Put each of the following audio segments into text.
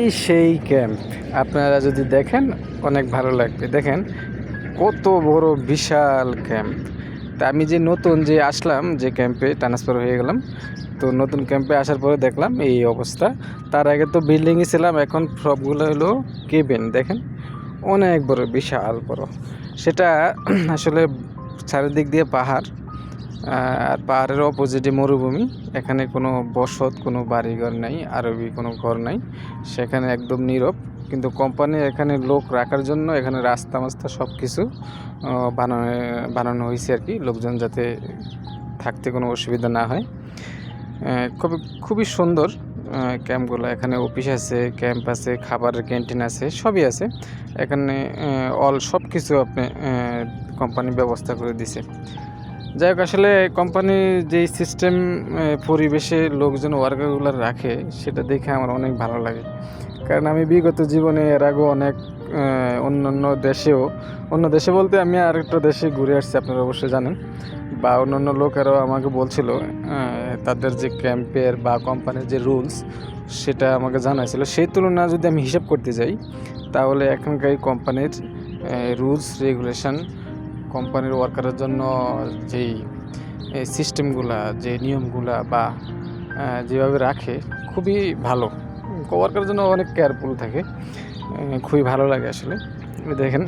এই সেই ক্যাম্প আপনারা যদি দেখেন, অনেক ভালো লাগবে। দেখেন, কত বড় বিশাল ক্যাম্প তা আমি যে নতুন যে আসলাম, যে ক্যাম্পে ট্রান্সফার হয়ে গেলাম, তো নতুন ক্যাম্পে আসার পরে দেখলাম এই অবস্থা। তার আগে তো বিল্ডিংয়ে ছিলাম, এখন সবগুলো হলো কেবেন দেখেন, অনেক বড়, বিশাল বড়। সেটা আসলে চারিদিক দিয়ে পাহাড়। আর পাহাড়ের অপোজিটে মরুভূমি। এখানে কোনো বসত, কোনো বাড়িঘর নাই, আরবি কোনো ঘর নাই। সেখানে একদম নীরব। কিন্তু কোম্পানি এখানে লোক রাখার জন্য এখানে রাস্তা মাস্তা সব কিছু বানানো বানানো হয়েছে আর কি। লোকজন যাতে থাকতে কোনো অসুবিধা না হয়। খুবই খুবই সুন্দর ক্যাম্পগুলো। এখানে অফিস আছে, ক্যাম্প আছে, খাবারের ক্যান্টিন আছে, সবই আছে। এখানে অল সব কিছু আপনি কোম্পানি ব্যবস্থা করে দিছে। যাই হোক, আসলে কোম্পানি যেই সিস্টেম পরিবেশে লোকজন ওয়ার্কারগুলো রাখে, সেটা দেখে আমার অনেক ভালো লাগে। কারণ আমি বিগত জীবনে এর আগেও অনেক অন্য অন্য দেশেও, অন্য দেশে বলতে আমি আরেকটা দেশে ঘুরে আসছি, আপনারা অবশ্যই জানেন। বা অন্য অন্য লোকেরাও আমাকে বলছিল তাদের যে ক্যাম্পের বা কোম্পানির যে রুলস সেটা আমাকে জানাইছিল। সেই তুলনায় যদি আমি হিসাব করতে যাই, তাহলে এখনকার কোম্পানির রুলস রেগুলেশন কোম্পানির ওয়ার্কারের জন্য যেই সিস্টেমগুলা যে নিয়মগুলা বা যেভাবে রাখে, খুবই ভালো। ওয়ার্কারের জন্য অনেক কেয়ারফুল থাকে। খুবই ভালো লাগে আসলে। দেখেন।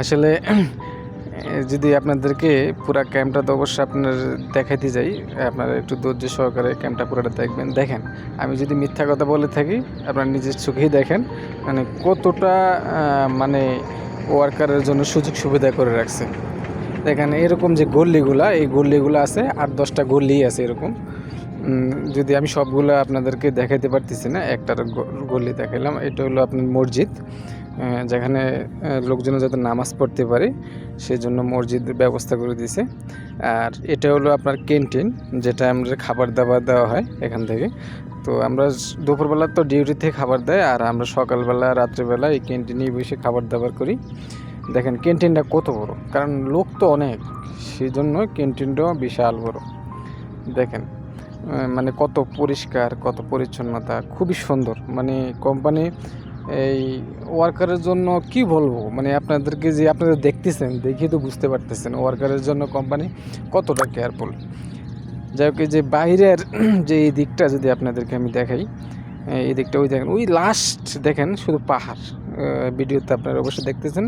আসলে যদি আপনাদেরকে পুরা ক্যাম্পটা তো অবশ্যই আপনার দেখাইতে যাই, আপনারা একটু ধৈর্য সহকারে ক্যাম্পটা পুরোটা দেখবেন। দেখেন, আমি যদি মিথ্যা কথা বলে থাকি, আপনারা নিজের চোখেই দেখেন। মানে কতটা মানে ওয়ার্কারের জন্য সুযোগ সুবিধা করে রাখছে। দেখেন এরকম যে গল্লিগুলা, এই গল্লিগুলো আছে, আট দশটা গল্লি আছে এরকম। যদি আমি সবগুলো আপনাদেরকে দেখাইতে পারতেছি না, একটার গল্লি দেখাইলাম, এটা হলো আপনার মসজিদ। যেখানে লোকজন যাতে নামাজ পড়তে পারে সেই জন্য মসজিদ ব্যবস্থা করে দিয়েছে আর এটা হলো আপনার ক্যান্টিন, যেটা আমাদের খাবার দাবার দেওয়া হয় এখান থেকে। তো আমরা দুপুরবেলা তো ডিউটিতে খাবার দেয় আর আমরা সকালবেলা, রাত্রেবেলা এই ক্যান্টিনেই বসে খাবার দাবার করি। দেখেন ক্যান্টিনটা কত বড়, কারণ লোক তো অনেক সেই জন্য ক্যান্টিনটাও বিশাল বড়। দেখেন মানে কত পরিষ্কার, কত পরিচ্ছন্নতা, খুবই সুন্দর। মানে কোম্পানি এই ওয়ার্কারের জন্য কি বলব? মানে আপনাদেরকে যে আপনারা দেখতেছেন, দেখে তো বুঝতে পারতেছেন ওয়ার্কারের জন্য কোম্পানি কতটা কেয়ারফুল যাই হোক যে বাইরের যে এই দিকটা যদি আপনাদেরকে আমি দেখাই, এই দিকটা, ওই দেখেন, ওই লাস্ট দেখেন শুধু পাহাড়। ভিডিওতে আপনারা অবশ্যই দেখতেছেন,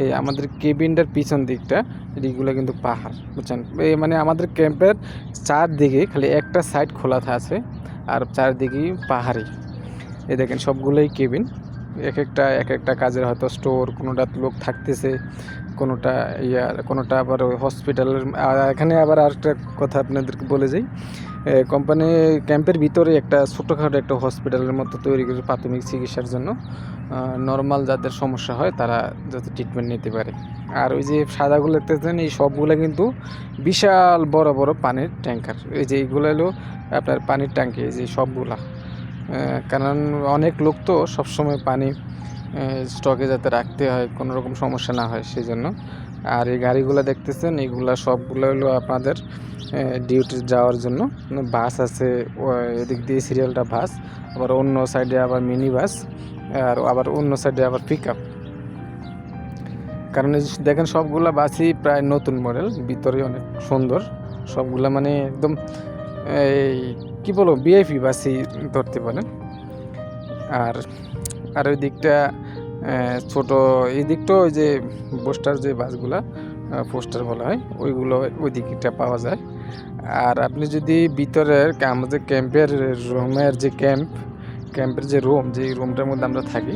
এই আমাদের কেবিনটার পিছন দিকটা, এদিকগুলো কিন্তু পাহাড়, বুঝছেন? এই মানে আমাদের ক্যাম্পের চারদিকে খালি একটা সাইড খোলা আছে, আর চারদিকেই পাহাড়ি। এই দেখেন সবগুলোই কেবিন। এক একটা এক একটা কাজের হয়তো স্টোর কোনোটা লোক থাকতেছে, কোনোটা ইয়া, কোনোটা আবার ওই হসপিটালের এখানে আবার আরেকটা কথা আপনাদেরকে বলে যাই। কোম্পানি ক্যাম্পের ভিতরে একটা ছোটোখাটো একটা হসপিটালের মতো তৈরি করে প্রাথমিক চিকিৎসার জন্য নর্মাল যাদের সমস্যা হয় তারা যাতে ট্রিটমেন্ট নিতে পারে। আর ওই যে সাদাগুলো দেখতেছেন, এই সবগুলো কিন্তু বিশাল বড় বড় পানির ট্যাঙ্কার এই যে এইগুলো হলো আপনার পানির ট্যাঙ্কি এই যে সবগুলা। কারণ অনেক লোক তো সবসময় পানি স্টকে যাতে রাখতে হয়, কোনো রকম সমস্যা না হয় সেই জন্য আর এই গাড়িগুলো দেখতেছেন এইগুলা সবগুলো হলো আপনাদের ডিউটি যাওয়ার জন্য। বাস আছে এদিক দিয়ে সিরিয়ালটা বাস, আবার অন্য সাইডে আবার মিনি বাস আর আবার অন্য সাইডে আবার পিক আপ কারণ দেখেন সবগুলা বাসই প্রায় নতুন মডেল ভিতরে অনেক সুন্দর। সবগুলা মানে একদম এই, কি বলব বিআইপি বাসই ধরতে পারেন। আর আর ওই দিকটা ছোট, এই দিকটাও ওই যে পোস্টার যে বাসগুলা পোস্টার বলা হয়, ওইগুলো ওই দিকটা পাওয়া যায়। আর আপনি যদি ভিতরের আমাদের ক্যাম্পের রুমের যে ক্যাম্প ক্যাম্পের যে রুম যে রুমটার মধ্যে আমরা থাকি,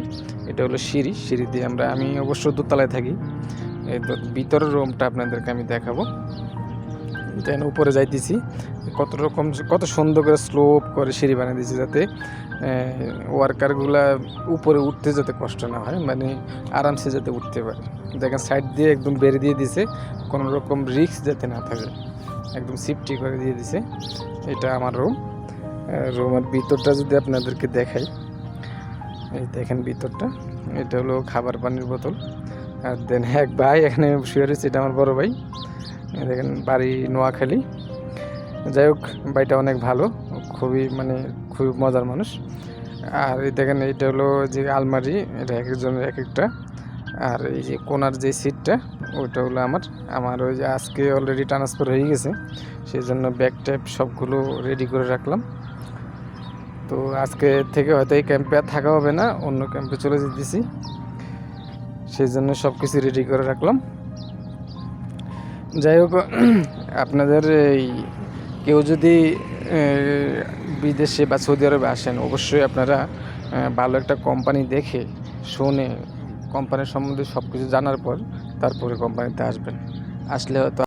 এটা হলো সিঁড়ি। সিঁড়ি দিয়ে আমরা, আমি অবশ্য দোতলায় থাকি। এই ভিতরের রুমটা আপনাদেরকে আমি দেখাবো। দেন উপরে যাইতেছি। কত রকম কত সুন্দর করে স্লোপ করে সিঁড়ি বানিয়ে দিয়েছে যাতে ওয়ার্কারগুলা উপরে উঠতে যাতে কষ্ট না হয় মানে আরামসে যাতে উঠতে পারে। দেখেন সাইড দিয়ে একদম বের দিয়ে দিছে, কোনো রকম রিস্ক যাতে না থাকে। একদম সেফটি করে দিয়ে দিছে। এটা আমার রুম রুমের ভিতরটা যদি আপনাদেরকে দেখাই, এই দেখেন ভিতরটা। এটা হলো খাবার পানির বোতল। আর দেন এক ভাই এখানে শুয়ে রয়েছে, এটা আমার বড় ভাই। দেখেন, বাড়ি নোয়াখালী। যাই হোক, বাড়িটা অনেক ভালো, খুবই মানে খুবই মজার মানুষ। আর এই দেখেন, এইটা হলো যে আলমারি, এটা এক একজনের এক একটা। আর এই যে কোনার যে সিটটা, ওইটা হলো আমার। আমার ওই যে আজকে অলরেডি ট্রান্সফার হয়ে গেছে সেই জন্য ব্যাগ ট্যাপ সবগুলো রেডি করে রাখলাম। তো আজকে থেকে হয়তো এই ক্যাম্পে আর থাকা হবে না, অন্য ক্যাম্পে চলে যেতেছি। সেই জন্য সব কিছু রেডি করে রাখলাম। যাই হোক, আপনাদের এই কেউ যদি বিদেশে বা সৌদি আরবে আসেন, অবশ্যই আপনারা ভালো একটা কোম্পানি দেখে শুনে কোম্পানির সম্বন্ধে সব কিছু জানার পর তারপরে কোম্পানিতে আসবেন। আসলে হয়তো